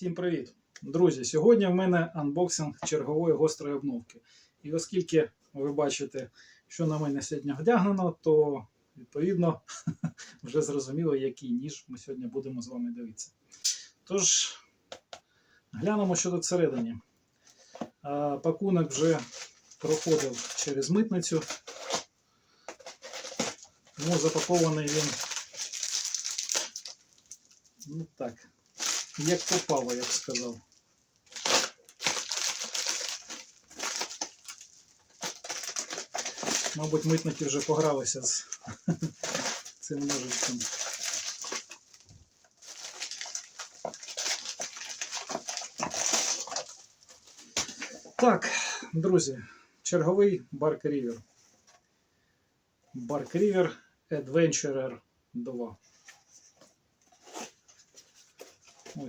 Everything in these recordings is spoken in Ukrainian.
Всім привіт! Друзі! Сьогодні в мене анбоксинг чергової гострої обновки. І оскільки ви бачите, що на мене сьогодні одягнено, то відповідно вже зрозуміло, який ніж ми сьогодні будемо з вами дивитися. Тож, глянемо, що тут всередині. Пакунок вже проходив через митницю, тому запакований він. Ну так, як попало, я б сказав. Мабуть, митники вже погралися з цим ножичком. Так, друзі, черговий Bark River. Bark River Adventurer 2.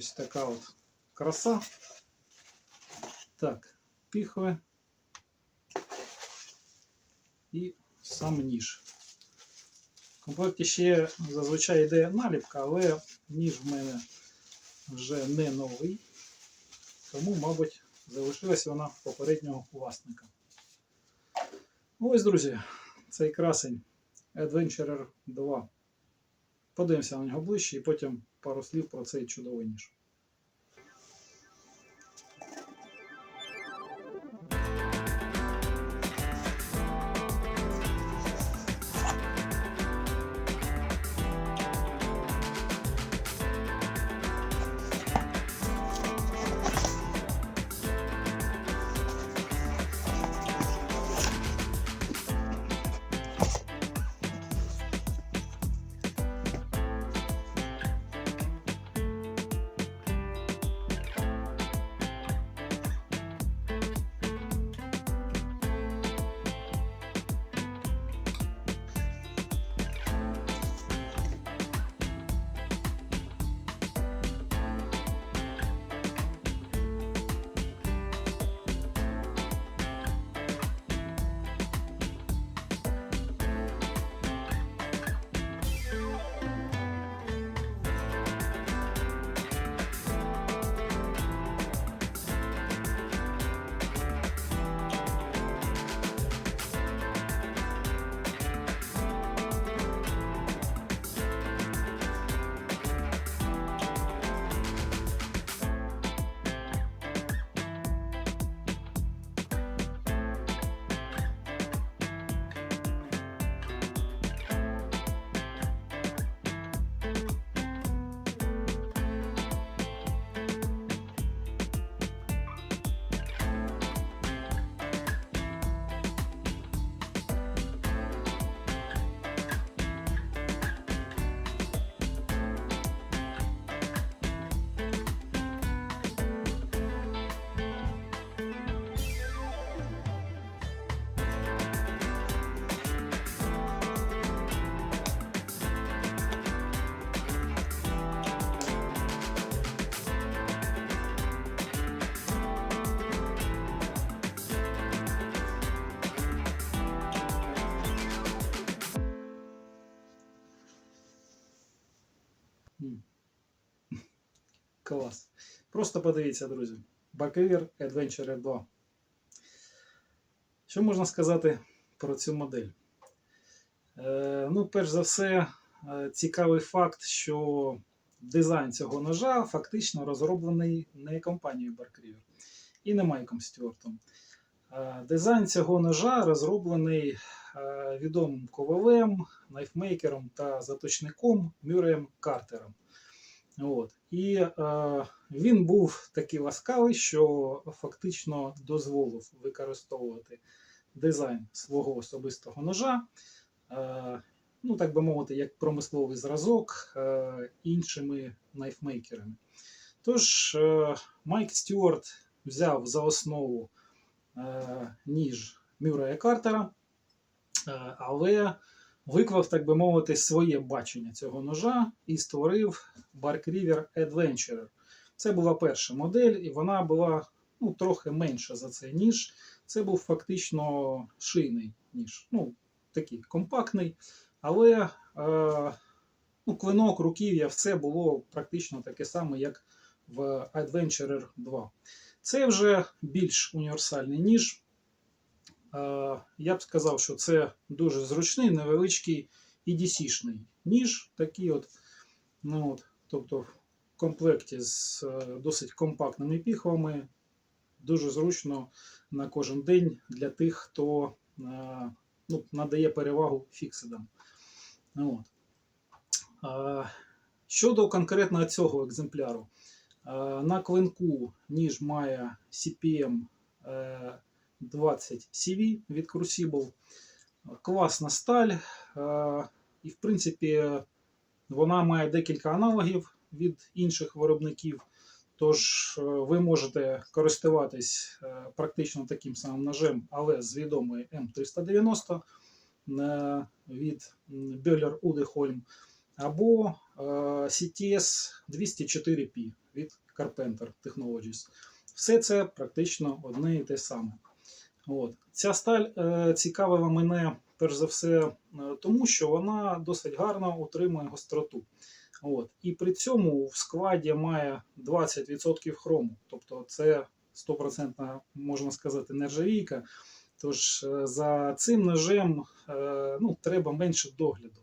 Ось така от краса. Так, піхви. І сам ніж. В комплекті ще зазвичай йде наліпка, але ніж в мене вже не новий. Тому, мабуть, залишилась вона попереднього власника. Ось, друзі, цей красень Adventurer 2. Подивимося на нього ближче і потім пару слів про цей чудовий ніж. Клас. Просто подивіться, друзі. Barkevier Adventure 2. Що можна сказати про цю модель? Е, ну, перш за все, е, цікавий факт, що дизайн цього ножа фактично розроблений не компанією Barkevier і не Майком Стюартом. Е, дизайн цього ножа розроблений е, відомим ковалем, найфмейкером та заточником Мюреєм Картером. От. І е, він був такий ласкавий, що фактично дозволив використовувати дизайн свого особистого ножа, е, ну так би мовити, як промисловий зразок е, іншими найфмейкерами. Тож, е, Майк Стюарт взяв за основу е, ніж Мюррея Картера, е, але виклав, так би мовити, своє бачення цього ножа і створив Bark River Adventurer. Це була перша модель, і вона була ну, трохи менша за цей ніж. Це був фактично шийний ніж. Ну, такий компактний, але е, ну, клинок, руків'я, все було практично таке саме, як в Adventurer 2. Це вже більш універсальний ніж. Е, Я б сказав, що це дуже зручний, невеличкий EDC-шний ніж. Такий от, ну от, тобто в комплекті з е, досить компактними піхвами. Дуже зручно на кожен день для тих, хто е, ну, надає перевагу фіксидам. От. Щодо конкретно цього екземпляру, на клинку ніж має CPM е, 20 CV від Crucible. Класна сталь. е, І, в принципі, вона має декілька аналогів від інших виробників. Тож е, ви можете користуватись е, практично таким самим ножем, але з відомої М390 е, від Böhler Udehholm або CTS 204P від Carpenter Technologies. Все це практично одне і те саме. От. Ця сталь е, цікавила мене перш за все е, тому, що вона досить гарно утримує гостроту. От. І при цьому в складі має 20% хрому. Тобто це 100% можна сказати нержавійка. Тож е, за цим ножем е, ну, треба менше догляду.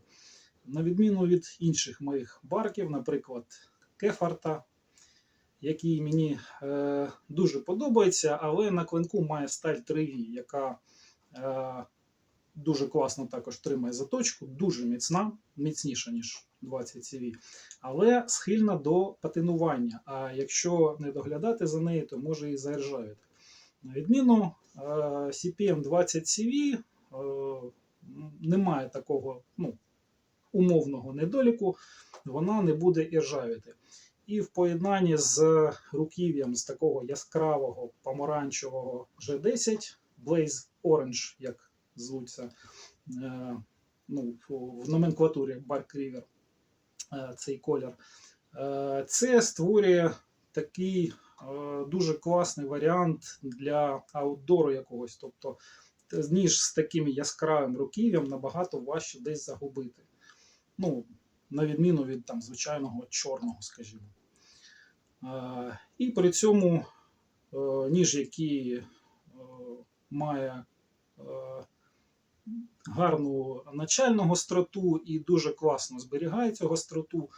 На відміну від інших моїх барків, наприклад, Кефарта, який мені е, дуже подобається, але на клинку має сталь 3V, яка е, дуже класно також тримає заточку, дуже міцна, міцніша, ніж 20 CV, але схильна до патинування. А якщо не доглядати за нею, то може і заіржавіти. На відміну е, CPM 20 CV е, немає такого ну, умовного недоліку, вона не буде іржавіти. І в поєднанні з руків'ям з такого яскравого помаранчевого G10, Blaze Orange, як звуться е, ну, в номенклатурі Bark River, е, цей колір, е, це створює такий дуже класний варіант для аутдору якогось. Тобто, ніж з таким яскравим руків'ям набагато важче десь загубити. Ну, на відміну від там, звичайного чорного, скажімо. І при цьому е, ніж, який е, має е, гарну начальну гостроту і дуже класно зберігає цю гостроту.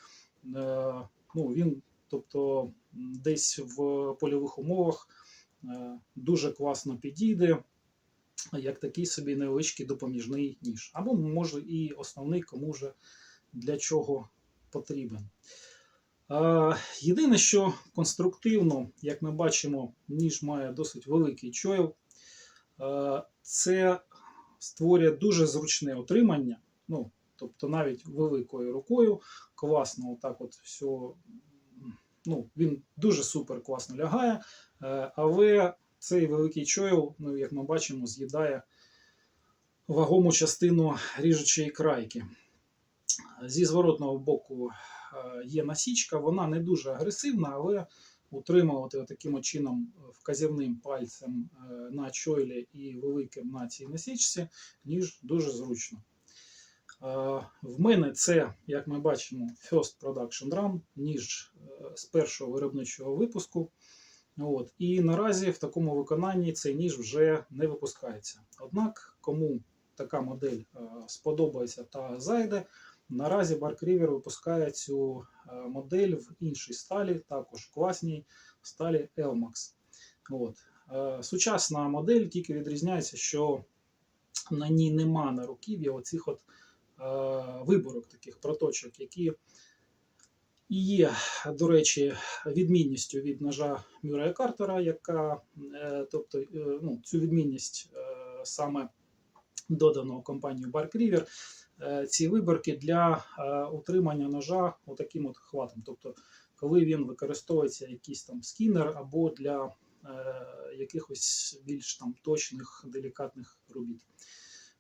Ну, він, тобто, десь в польових умовах дуже класно підійде, як такий собі невеличкий допоміжний ніж. Або може і основний, кому вже для чого потрібен. Єдине, що конструктивно, як ми бачимо, ніж має досить великий чойл. Це створює дуже зручне отримання. Ну, тобто навіть великою рукою класно, отак от все. Ну, він дуже супер класно лягає, е, але цей великий чойл, ну, як ми бачимо, з'їдає вагому частину ріжучої крайки. Зі зворотного боку є насічка, вона не дуже агресивна, але утримувати таким чином вказівним пальцем е, на чойлі і великим на цій насічці, ніж дуже зручно. Е, В мене це, як ми бачимо, First Production Run, ніж е, з першого виробничого випуску. От. І наразі в такому виконанні цей ніж вже не випускається. Однак, кому така модель е, сподобається та зайде, наразі Bark River випускає цю е, модель в іншій сталі, також класній сталі Elmax. От. Е, Сучасна модель тільки відрізняється, що на ній нема на руків'я оцих от е, виборок, таких проточок, які є, до речі, відмінністю від ножа Мюррея Картера, яка, тобто, ну, цю відмінність саме додано компанією Bark River, ці виборки для е, утримання ножа отаким от хватом. Тобто, коли він використовується якийсь там скінер або для е, якихось більш там точних, делікатних робіт.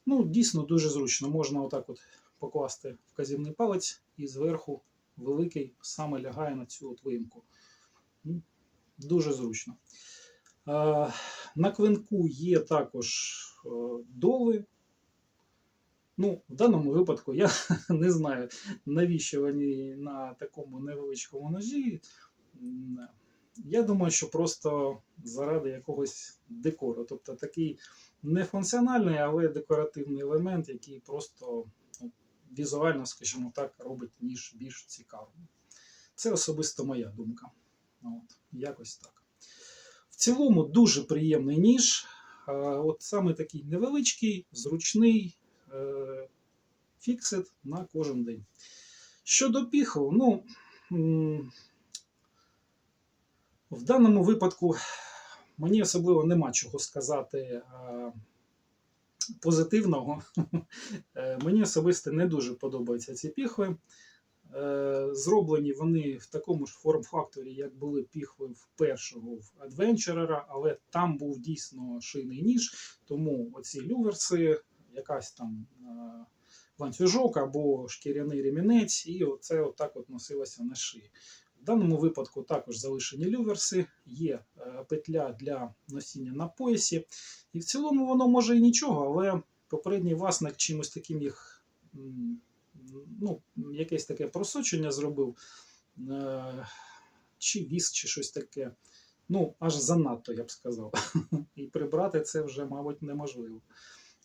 Ну, дійсно дуже зручно. Можна отак от покласти вказівний палець і зверху великий саме лягає на цю от виїмку. Ну, Дуже зручно. Е, На клинку є також е, доли. Ну, в даному випадку я не знаю, навіщо вони на такому невеличкому ножі. Я думаю, що просто заради якогось декору. Тобто такий не функціональний, але декоративний елемент, який просто ну, візуально, скажімо так, робить ніж більш цікавим. Це особисто моя думка. От, якось так. В цілому дуже приємний ніж. От саме такий невеличкий, зручний фіксит на кожен день. Щодо піху, ну. в даному випадку мені особливо нема чого сказати е, позитивного. Е, Мені особисто не дуже подобаються ці піхви. Е, Зроблені вони в такому ж форм-факторі, як були піхви в першого в Adventurer, але там був дійсно шийний ніж, тому оці люверси, якась там е, ланцюжок або шкіряний ремінець, і оце отак от носилося на шиї. В даному випадку також залишені люверси, є е, петля для носіння на поясі. І в цілому воно може і нічого, але попередній власник чимось таким їх, ну, якесь таке просочення зробив, е, чи віск, чи щось таке. Ну, аж занадто, я б сказав. І прибрати це вже, мабуть, неможливо.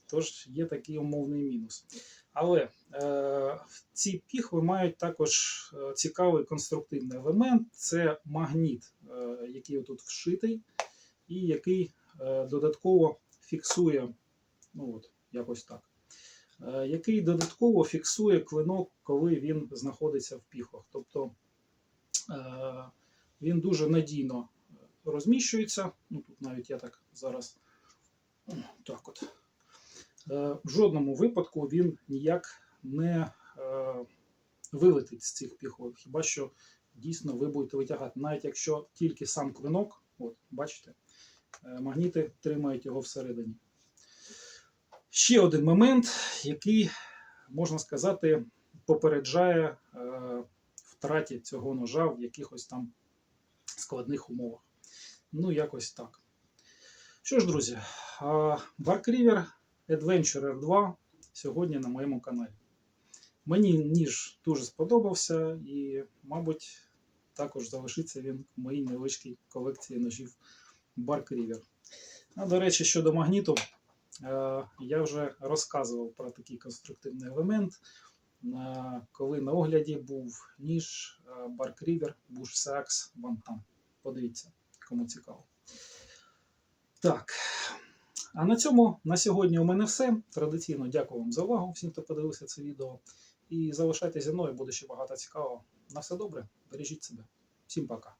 Тож є такий умовний мінус. Але е, ці піхви мають також е, цікавий конструктивний елемент це магніт, е, який тут вшитий, і який е, додатково фіксує, ну от, якось так, е, який додатково фіксує клинок, коли він знаходиться в піхвах. Тобто е, він дуже надійно розміщується. Ну, тут навіть я так зараз так от. Е, в жодному випадку він ніяк не е, вилетить з цих піхов. Хіба що дійсно ви будете витягати, навіть якщо тільки сам клинок, от, бачите, е, магніти тримають його всередині. Ще один момент, який, можна сказати, попереджає втраті цього ножа в якихось там складних умовах. Ну, якось так. Що ж, друзі, Bark River Adventurer 2 сьогодні на моєму каналі. Мені ніж дуже сподобався і, мабуть, також залишиться він в моїй невеличкій колекції ножів Bark River. А, до речі, щодо магніту, е, я вже розказував про такий конструктивний елемент, е, коли на огляді був ніж е, Bark River Bush Sax Bantam. Подивіться, кому цікаво. Так. А на цьому на сьогодні у мене все. Традиційно дякую вам за увагу, всім, хто подивився це відео. І залишайтеся зі мною, буде ще багато цікавого. На все добре, бережіть себе. Всім пока.